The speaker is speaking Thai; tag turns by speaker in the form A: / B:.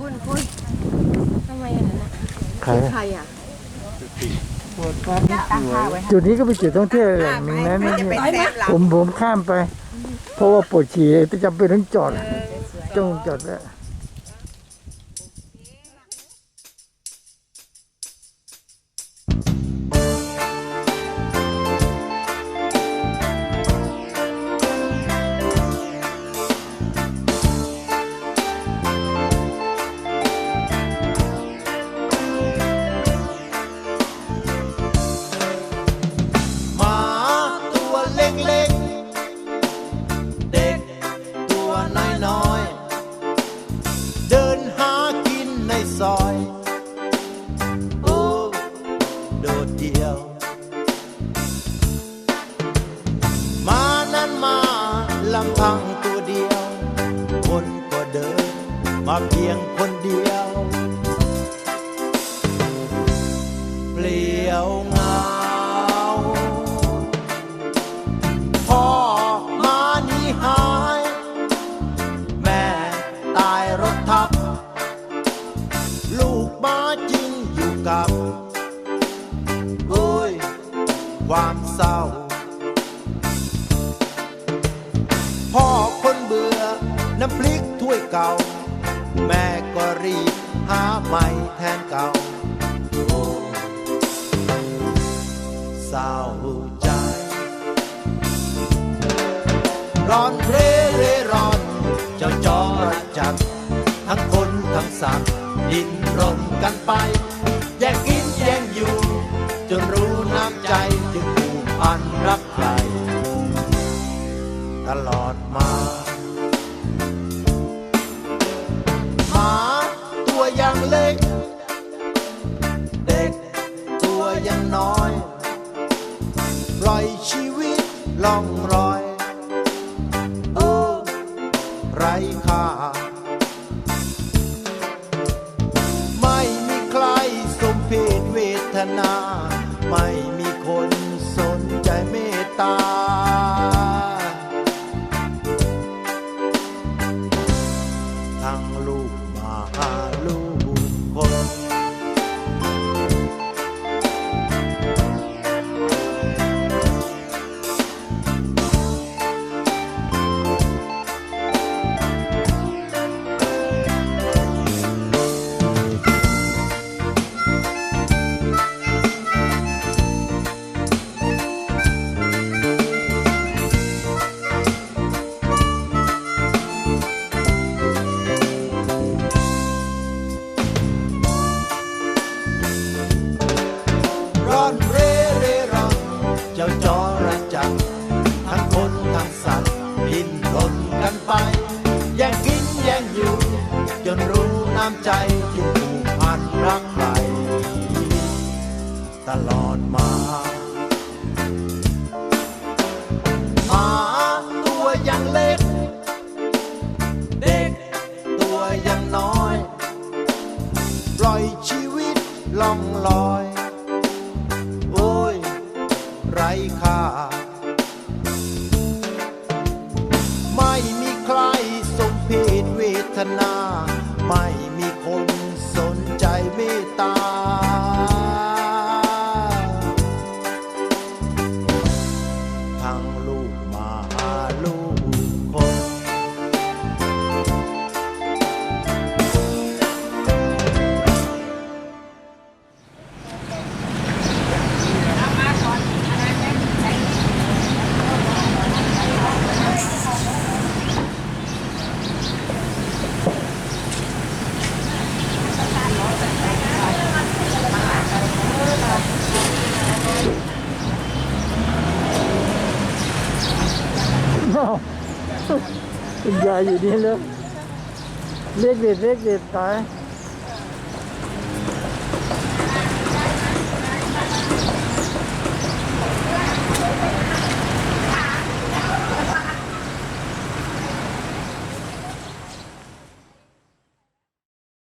A: คุณคุณทำไมอย่างนั้นอะ
B: ใคร
A: ใครอะ
B: จุดนี้ก็เป็นจุดท่องเที่ยวแหล่งหนึ่งนะนี่
C: จะเป็นแซมหลัง
B: ผมผมข้ามไป เพราะว่าปวดฉี่จะจำเป็นต้องจอดจงจอดแล้ว
D: มาเพียงคนเดียว เปลี่ยวเหงาพ่อมานี่หาย แม่ตายรถทับ ลูกมาจริงอยู่กับโอ้ยความเศร้าพ่อคนเบื่อน้ำพริกถ้วยเก่า แม่ก็รีบหาใหม่แทนเก่าโอ้เศร้าใจ ร้อนเร่เร่ร้อน เจ้าจอระจักรทั้งคนทั้งสัตว์ดินรนกันไป แย่งกินแย่งอยู่ จนรู้น้ำใจจึงผูกพันรักใครตลอดมา เล็ก เด็กตัวยังน้อย ปล่อยชีวิตล่องรอยโอ้ไรค่าไม่มีใครสมเพศเวทนา ไม่มีคนสนใจเมตตา รักใคร ตลอดมาหมาตัวยังเล็ก เด็กตัวยังน้อย ปล่อยชีวิตล่องลอย โอ้ย ไรค่าไม่มีใครสมเพศเวทนา เคุ
B: ณยายอยู่นี่แล้วเรียกเด็ดเรียกเด็ดตาย